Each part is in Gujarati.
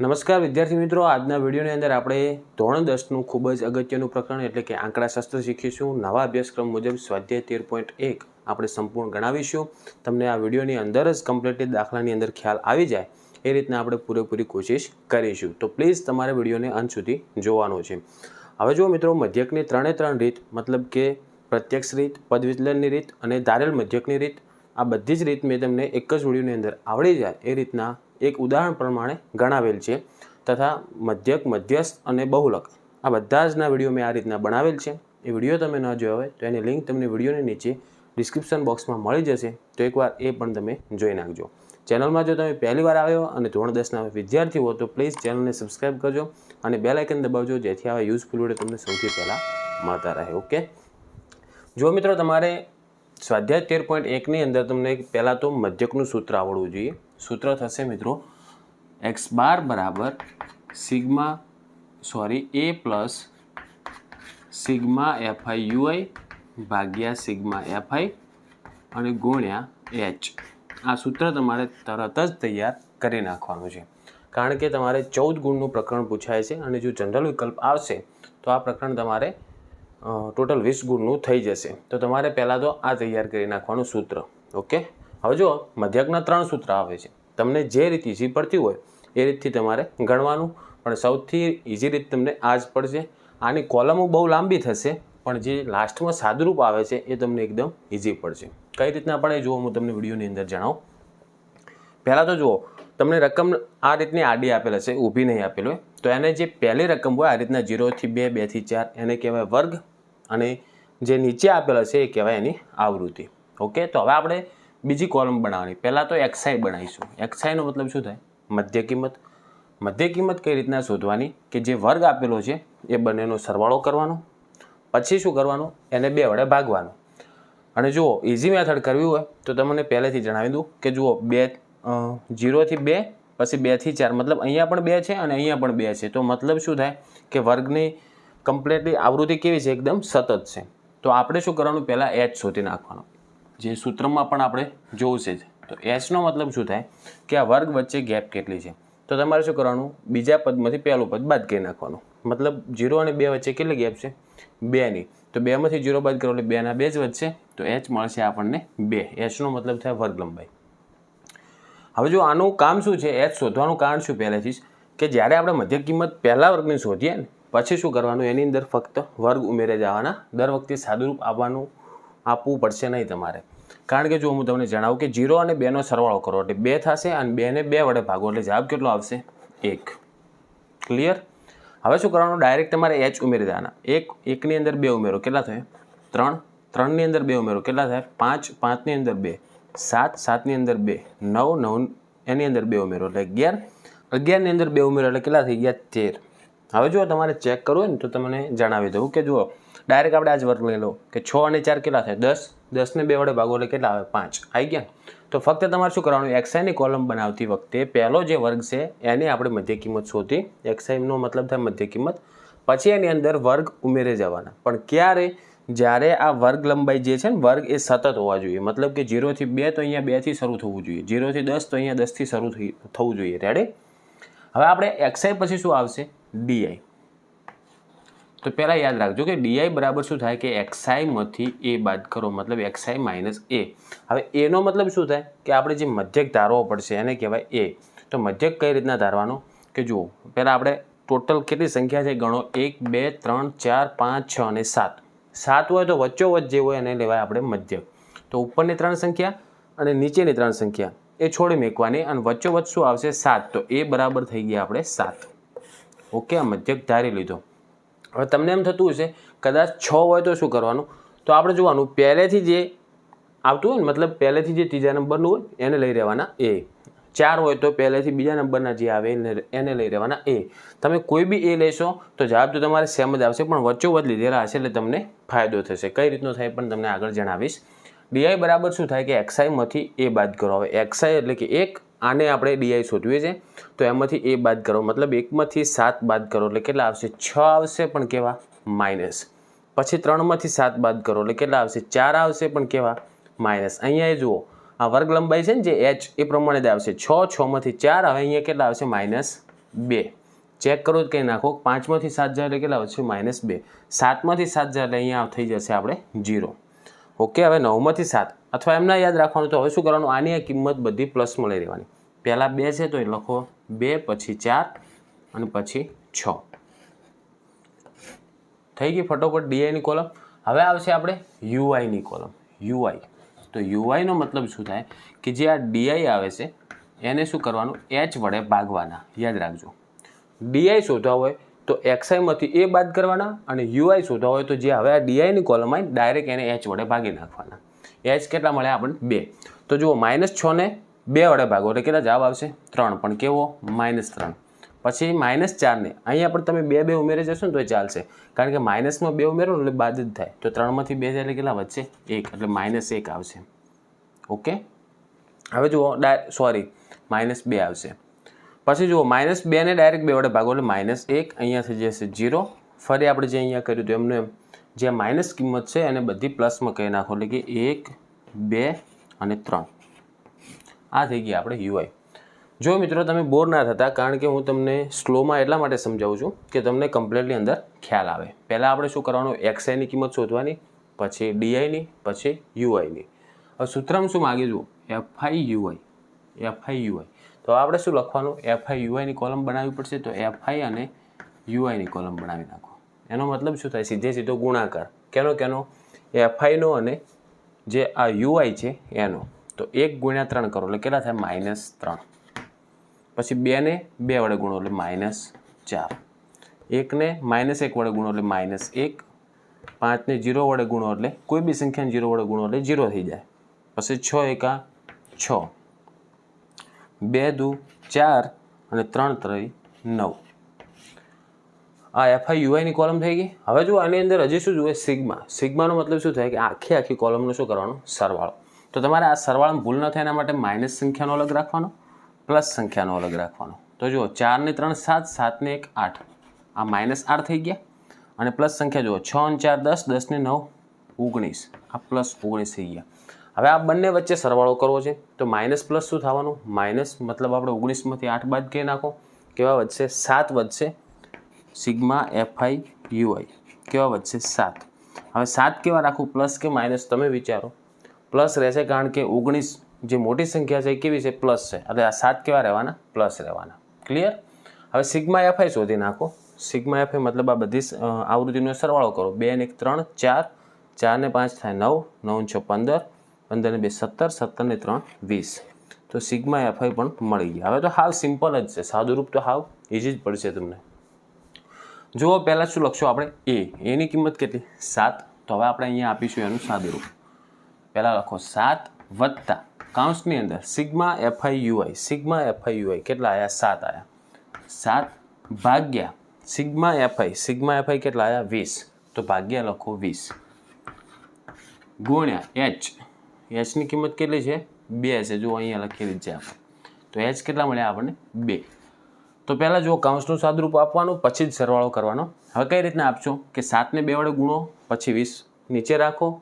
નમસ્કાર વિદ્યાર્થી મિત્રો, આજના વિડીયોની અંદર આપણે ધોરણ દસનું ખૂબ જ અગત્યનું પ્રકરણ એટલે કે આંકડાશાસ્ત્ર શીખીશું. નવા અભ્યાસક્રમ મુજબ સ્વાધ્યાય તેર પોઈન્ટ એક આપણે સંપૂર્ણ ગણાવીશું. તમને આ વિડીયોની અંદર જ કમ્પ્લીટલી દાખલાની અંદર ખ્યાલ આવી જાય, એ રીતના આપણે પૂરેપૂરી કોશિશ કરીશું. તો પ્લીઝ તમારે વિડીયોને અંત સુધી જોવાનો છે. હવે જુઓ મિત્રો, મધ્યકની ત્રણે ત્રણ રીત, મતલબ કે પ્રત્યક્ષ રીત પદવિચલનની રીત અને ધારેલ મધ્યકની રીત, આ બધી જ રીત મેં તમને એક જ વિડીયોની અંદર આવડી જાય, એ રીતના એક ઉદાહરણ પ્રમાણે ગણાવેલ છે તથા મધ્યક, મધ્યસ્થ અને બહુલક. આ બધા જના વીડિયો મેં આ રીતના બનાવેલ છે. એ વીડિયો તમે ન જોયો હોય તો એની લિંક તમને વિડીયોની નીચે ડિસ્ક્રિપ્શન બોક્સમાં મળી જશે. તો એકવાર એ પણ તમે જોઈ નાખજો. ચેનલમાં જો તમે પહેલી વાર આવ્યો અને ધોરણ દસના વિદ્યાર્થી હો તો પ્લીઝ ચેનલને સબસ્ક્રાઈબ કરજો અને બેલ આઇકન દબાવજો, જેથી આવા યુઝફુલ વીડિયો તમને સૌથી પહેલાં મળતા રહે, ઓકે? જો મિત્રો તમારે સ્વાધ્યાય તેર પોઈન્ટ એકની અંદર તમને પહેલાં તો મધ્યકનું સૂત્ર આવડવું જોઈએ. સૂત્ર થશે મિત્રો. એક્સ બાર બરાબર sigma, sorry, a plus sigma F I U I ભાગ્યા સિગ્મા એફઆઈ અને ગુણ્યા એચ. આ સૂત્ર તમારે તરત જ તૈયાર કરી નાખવાનું છે. કારણ કે તમારે ચૌદ ગુણનું પ્રકરણ પૂછાય છે અને જો જનરલ વિકલ્પ આવશે, તો આ પ્રકરણ તમારે ટોટલ વીસ ગુણનું થઈ જશે. તો તમારે પહેલાં તો આ તૈયાર કરી નાખવાનું સૂત્ર. ઓકે? હવે જો મધ્યકના ત્રણ સૂત્ર આવે છે. તમને જે રીત ઇઝી પડતી હોય, એ રીતથી તમારે ગણવાનું. પણ સૌથી ઇઝી રીત તમને આ જ પડશે. આની કોલમો બહુ લાંબી થશે, પણ જે લાસ્ટમાં સાદુરૂપ આવે છે, એ તમને એકદમ ઇઝી પડશે. કઈ રીતના પણ એ જુઓ, હું તમને વિડીયોની અંદર જણાવું. પહેલાં તો જુઓ, તમને રકમ આ રીતની આડી આપેલ હશે, ઊભી નહીં આપેલ હોય. તો એને જે પહેલી રકમ હોય, આ રીતના જીરોથી બે બેથી ચાર, એને કહેવાય વર્ગ. અને જે નીચે આપેલ હશે, એ કહેવાય એની આવૃત્તિ. ઓકે? તો હવે આપણે બીજી કોલમ બનાવવાની. પહેલાં તો એક્સાઈ બનાવીશું. એક્સાઈનો મતલબ શું થાય? મધ્ય કિંમત. મધ્ય કિંમત કઈ રીતના શોધવાની? કે જે વર્ગ આપેલો છે, એ બંનેનો સરવાળો કરવાનો. પછી શું કરવાનું? એને બે વડે ભાગવાનું. અને જુઓ ઇઝી મેથડ કરવી હોય, તો તમને પહેલેથી જણાવી દઉં કે જુઓ, બે જીરોથી બે, પછી બેથી ચાર. મતલબ અહીંયા પણ બે છે અને અહીંયા પણ બે છે. તો મતલબ શું થાય? કે વર્ગની કમ્પ્લીટલી આવૃત્તિ કેવી છે? એકદમ સતત છે. તો આપણે શું કરવાનું? પહેલાં એચ શોધી નાખવાનો. જે સૂત્રમાં પણ આપણે જોવું છે તો એસનો મતલબ શું થાય? કે આ વર્ગ વચ્ચે ગેપ કેટલી છે? તો તમારે શું કરવાનું? બીજા પદમાંથી પહેલું પદ બાદ કરી નાખવાનું. મતલબ જીરો અને બે વચ્ચે કેટલી ગેપ છે? બેની. તો બેમાંથી જીરો બાદ કરો એટલે બેના બે જ વધશે. તો એચ મળશે આપણને બે. એચનો મતલબ થાય વર્ગ લંબાઈ. હવે જો આનું કામ શું છે? એચ શોધવાનું કારણ શું પહેલેથી જ? કે જ્યારે આપણે મધ્ય કિંમત પહેલા વર્ગની શોધીએ ને, પછી શું કરવાનું? એની અંદર ફક્ત વર્ગ ઉમેરે જવાના. દર વખતે સાદુરૂપ આવવાનું આપવું પડશે નહીં તમારે. કારણ કે જો હું તમને જણાવું કે જીરો અને બેનો સરવાળો કરો, એટલે બે થશે અને બેને બે વડે ભાગો, એટલે જવાબ કેટલો આવશે? એક. ક્લિયર હવે શું કરવાનું? ડાયરેક્ટ તમારે એચ ઉમેરી દેવાના. એક, એકની અંદર બે ઉમેરો. કેટલા થાય? ત્રણ. ત્રણની અંદર બે ઉમેરો. કેટલા થાય? પાંચ. પાંચની અંદર બે. સાત. સાતની અંદર બે. નવ. નવ એની અંદર બે ઉમેરો. એટલે અગિયાર. અગિયારની અંદર બે ઉમેરો, એટલે કેટલા થઈ ગયા? તેર. હવે જો તમારે ચેક કરવું હોય ને તો તમને જણાવી દઉં કે જુઓ ડાયરેક્ટ આપણે આજ વર્ગ લઈ લો કે છ અને ચાર કેટલા થાય? દસ. દસને બે વડે ભાગો એટલે કેટલા આવે? પાંચ. આવી ગયા? તો ફક્ત તમારે શું કરવાનું? એક્સાઈની કોલમ બનાવતી વખતે પહેલો જે વર્ગ છે, એની આપણે મધ્ય કિંમત શોધી. એક્સાઈનો મતલબ થાય મધ્ય કિંમત. પછી એની અંદર વર્ગ ઉમેરે જવાના. પણ ક્યારે? જ્યારે આ વર્ગ લંબાઈ જે છે ને, વર્ગ એ સતત હોવા જોઈએ. મતલબ કે જીરોથી બે તો અહીંયા બેથી શરૂ થવું જોઈએ. જીરોથી દસ તો અહીંયા દસથી શરૂ થવું જોઈએ. રેડી હવે આપણે એક્સઆઈ પછી શું આવશે? ડીઆઈ તો પહેલાં યાદ રાખજો કે ડીઆઈ બરાબર શું થાય કે એક્સઆઈમાંથી એ બાદ કરો, મતલબ એક્સાઈ માઇનસ એ હવે એનો મતલબ શું થાય? કે આપણે જે મધ્યક ધારવો પડશે, એને કહેવાય એ તો મધ્યક કઈ રીતના ધારવાનો? કે જુઓ, પહેલાં આપણે ટોટલ કેટલી સંખ્યા છે ગણો? એક, બે, ત્રણ, ચાર, પાંચ, છ અને સાત. સાત હોય તો વચ્ચોવચ્ચ જે હોય એને લેવાય આપણે મધ્યક. તો ઉપરની ત્રણ સંખ્યા અને નીચેની ત્રણ સંખ્યા, એ છોડી મેકવાની અને વચ્ચોવચ્ચ શું આવશે? સાત. તો એ બરાબર થઈ ગયા આપણે સાત. ઓકે, આ મધ્યક ધારી લીધો. હવે તમને એમ થતું હશે, કદાચ છ હોય તો શું કરવાનું? તો આપણે જોવાનું, પહેલેથી જે આવતું હોય મતલબ પહેલેથી જે ત્રીજા નંબરનું હોય એને લઈ રહેવાના એ. ચાર હોય તો પહેલેથી બીજા નંબરના જે આવે એને લઈ રહેવાના એ. તમે કોઈ બી એ લેશો, તો જવાબ તો તમારે સેમ જ આવશે, પણ વચ્ચોવચ્ચ લીધેલા હશે એટલે તમને ફાયદો થશે. કઈ રીતનો થાય પણ તમને આગળ જણાવીશ. ડીઆઈ બરાબર શું થાય કે એક્સઆઈમાંથી એ બાદ કરો. હવે એક્સઆઈ એટલે કે એક આને આપણે ડીઆઈ શોધવીએ છે તો એમાંથી એ બાદ કરો. મતલબ એકમાંથી સાત બાદ કરો એટલે કેટલા આવશે? છ આવશે પણ કેવા? માઇનસ. પછી ત્રણમાંથી સાત બાદ કરો એટલે કેટલા આવશે? ચાર આવશે પણ કેવા? માઇનસ. અહીંયા એ જુઓ. આ વર્ગ લંબાઈ છે ને જે એચ એ પ્રમાણે જ આવશે. છ, છમાંથી ચાર હવે અહીંયા કેટલા આવશે? માઇનસ બે. ચેક કરો જ કંઈ નાખો. પાંચમાંથી સાત જાય એટલે કેટલા આવશે? માઇનસ બે. સાતમાંથી સાત જાય એટલે અહીંયા થઈ જશે આપણે જીરો ઓકે, હવે નવમાંથી સાત. અથવા એમના યાદ રાખવાનું તો હવે શું કરવાનું? આની આ કિંમત બધી પ્લસમાં લઈ રહેવાની. પહેલાં બે છે તો એ લખો બે, પછી ચાર અને પછી છ. થઈ ગઈ ફટોફટ ડીઆઈની કોલમ હવે આવશે આપણે યુઆઈની કોલમ યુઆઈ તો યુઆઈનો મતલબ શું થાય? કે જે આ ડીઆઈ આવે છે, એને શું કરવાનું? એચ વડે ભાગવાના. યાદ રાખજો. ડીઆઈ શોધવા હોય તો એક્સઆઈમાંથી એ બાદ કરવાના અને યુઆઈ શોધવા હોય તો જે હવે આ ડીઆઈની કોલમ આવી ડાયરેક્ટ એને એચ વડે ભાગી નાખવાના. એચ કેટલા મળે આપણને બે? તો જુઓ, માઇનસ છને બે વડે ભાગો, એટલે કેટલા જવાબ આવશે? ત્રણ. પણ કેવો? માઇનસ ત્રણ. પછી માઇનસ ચારને અહીંયા પણ તમે બે બે ઉમેરી જશો ને તો એ ચાલશે. કારણ કે માઇનસમાં બે ઉમેરો એટલે બાદ જ થાય. તો ત્રણમાંથી બે એટલે કેટલા વધશે? એક. એટલે માઇનસ એક આવશે. ઓકે? હવે જુઓ ડાય સોરી, માઇનસ બે આવશે. પછી જુઓ, માઇનસ બેને ડાયરેક્ટ બે વડે ભાગો, એટલે માઇનસ એક. અહીંયા થઈ જશે જીરો ફરી આપણે જે અહીંયા કર્યું હતું, એમને એમ. જે માઇનસ કિંમત છે એને બધી પ્લસમાં કહી નાખો એટલે કે એક, બે અને ત્રણ. આ થઈ ગઈ આપણે યુઆઈ. જો મિત્રો તમે બોર ના થતા, કારણ કે હું તમને સ્લોમાં એટલા માટે સમજાવું છું કે તમને કમ્પ્લીટલી અંદર ખ્યાલ આવે. પહેલાં આપણે શું કરવાનું? એક્સઆઈની કિંમત શોધવાની, પછી ડીઆઈની પછી યુઆઈની હવે સૂત્રમાં શું માગી જુઓ? એફઆઈ યુઆઈ એફઆઈ યુઆઈ તો આપણે શું લખવાનું? એફઆઈ યુઆઈની કોલમ બનાવવી પડશે, તો એફઆઈ અને યુઆઈની કોલમ બનાવી નાખો. એનો મતલબ શું થાય? સીધે સીધો ગુણાકાર. કેનો કેનો? એફઆઈનો અને જે આ યુઆઈ છે, એનો. તો એક ગુણ્યા ત્રણ કરો, એટલે કેટલા થાય? માઇનસ ત્રણ. પછી બેને બે વડે ગુણો, એટલે માઇનસ ચાર. એકને માઇનસ એક વડે ગુણો, એટલે માઇનસ એક. પાંચને જીરો વડે ગુણો, એટલે કોઈ બી સંખ્યાને જીરો વડે ગુણો, એટલે જીરો થઈ જાય. પછી છ એકા છ. બે દુ ચાર અને ત્રણ ત્રણ નવ. આ એફઆઈ યુઆઈની કોલમ થઈ ગઈ. હવે જો આની અંદર હજી શું જોઈએ સિગ્મા. સિગ્માનો મતલબ શું થાય કે આખી આખી કોલમનો શું કરવાનો? સરવાળો. તો તમારે આ સરવાળામાં ભૂલ ન થાય એના માટે માઇનસ સંખ્યાનો અલગ રાખવાનો પ્લસ સંખ્યાનો અલગ રાખવાનો. તો જુઓ ચારને ત્રણ, સાત સાતને એક, આઠ. આ માઇનસ આઠ થઈ ગયા. અને પ્લસ સંખ્યા જુઓ, છ અને ચાર, દસ દસને નવ, ઓગણીસ. આ પ્લસ ઓગણીસ થઈ ગયા. હવે આ બંને વચ્ચે સરવાળો કરવો છે. તો માઇનસ પ્લસ શું થવાનું? માઇનસ મતલબ આપણે ઓગણીસમાંથી આઠ બાદ કહી નાખો. કેવા વધશે? સાત વધશે. Sigma F I U I. કેવા વધશે? સાત. હવે સાત કેવા રાખવું? પ્લસ કે માઇનસ? તમે વિચારો. પ્લસ રહેશે કારણ કે ઓગણીસ જે મોટી સંખ્યા છે એ કેવી છે? પ્લસ છે. એટલે આ સાત કેવા રહેવાના? પ્લસ રહેવાના. ક્લિયર? હવે સિગ્મા એફઆઈ શોધી નાખો. સિગ્મા એફઆઈ મતલબ આ બધી આવૃત્તિનો સરવાળો કરો. બે ને એક ત્રણ, ચાર. ચાર ને પાંચ થાય નવ. નવ છ પંદર. પંદર ને બે સત્તર. સત્તર ને ત્રણ વીસ. તો સિગ્મા એફઆઈ પણ મળી ગયા. હવે તો હાવ સિમ્પલ જ છે. સાદુરૂપ તો હાવ ઇઝી જ પડશે તમને. જુઓ, પહેલાં શું લખશું આપણે? એ એની કિંમત કેટલી? સાત. તો હવે આપણે અહીંયા આપીશું એનું સાદુરૂપ. પહેલાં લખો, સાત વત્તા કાઉન્સની અંદર sigma F I U I sigma F I U I કેટલા આવ્યા સાત આવ્યા સાત ભાગ્યા સિગ્મા એફઆઈ સિગ્મા એફઆઈ કેટલા આવ્યા વીસ. તો ભાગ્યા લખો વીસ. ગુણ્યા એચ એચની કિંમત કેટલી છે? બે છે. જો અહીંયા લખેલી છે આપણે. તો એચ કેટલા મળ્યા? આપણને બે. તો પહેલાં જુઓ કાઉન્સનું સાદરૂપ આપવાનું, પછી જ સરવાળો કરવાનો. હવે કઈ રીતના આપશો? કે સાતને બે વડે ગુણો, પછી વીસ. નીચે રાખો.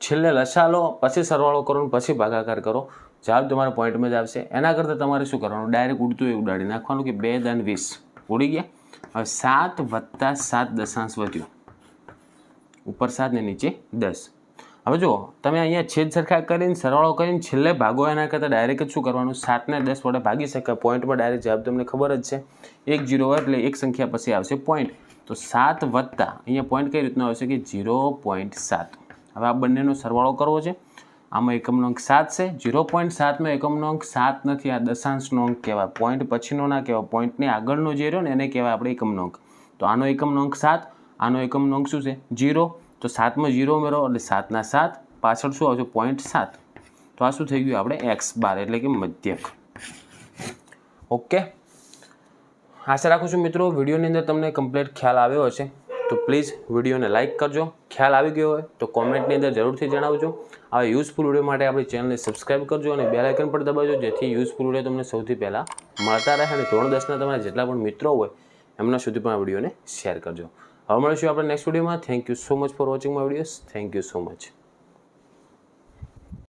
છેલ્લે લસા લો પછી સરવાળો કરો પછી ભાગાકાર કરો. જવાબ તમારા પોઈન્ટમાં જ આવશે. એના કરતાં તમારે શું કરવાનું? ડાયરેક્ટ ઉડતું એ ઉડાડી નાખવાનું કે બે દન વીસ. ઉડી ગયા? હવે સાત વત્તા સાત દશાંશ વધ્યું. ઉપર સાત ને નીચે દસ. હવે જુઓ, તમે અહીંયા છેદ સરખા કરીને, સરવાળો કરીને છેલ્લે ભાગો એના કરતાં ડાયરેક્ટ શું કરવાનું? સાતને દસ વડે ભાગી શકાય. પોઈન્ટમાં ડાયરેક્ટ જવાબ તમને ખબર જ છે. એક જીરો એટલે એક સંખ્યા પછી આવશે પોઈન્ટ તો સાત વત્તા, અહીંયા પોઈન્ટ કઈ રીતનો આવશે કે જીરો પોઈન્ટ સાત. હવે આ બંનેનો સરવાળો કરવો છે. આમાં એકમનો અંક સાત છે. જીરો પોઈન્ટ સાતનો એકમનો અંક સાત નથી. આ દશાંશનો અંક કહેવાય. પોઈન્ટ પછીનો ના કહેવાય. પોઈન્ટની આગળનો જે રહ્યો ને, એને કહેવાય આપણે એકમનો અંક. તો આનો એકમનો અંક સાત, આનો એકમનો અંક શું છે? જીરો તો સાતમાં જીરો ઉમેરો એટલે સાતના સાત. પાછળ શું આવશે? પોઈન્ટ સાત. તો આ શું થઈ ગયું? આપણે એક્સ બાર, એટલે કે મધ્યક. ઓકે આશા રાખું છું મિત્રો, વિડીયોની અંદર તમને કમ્પ્લીટ ખ્યાલ આવ્યો હશે. તો પ્લીઝ વિડીયોને લાઇક કરજો. ખ્યાલ આવી ગયો હોય તો કોમેન્ટની અંદર જરૂરથી જણાવજો. આવા યુઝફુલ વીડિયો માટે આપણી ચેનલને સબસ્ક્રાઇબ કરજો અને બેલ આઇકન પર દબાવજો, જેથી યુઝફુલ વીડિયો તમને સૌથી પહેલાં મળતા રહે અને ધોરણ દસના તમારા જેટલા પણ મિત્રો હોય, એમના સુધી પણ આ વિડીયોને શેર કરજો. હવે મળીશું આપણે નેક્સ્ટ વિડીયોમાં thank you so much for watching my videos thank you so much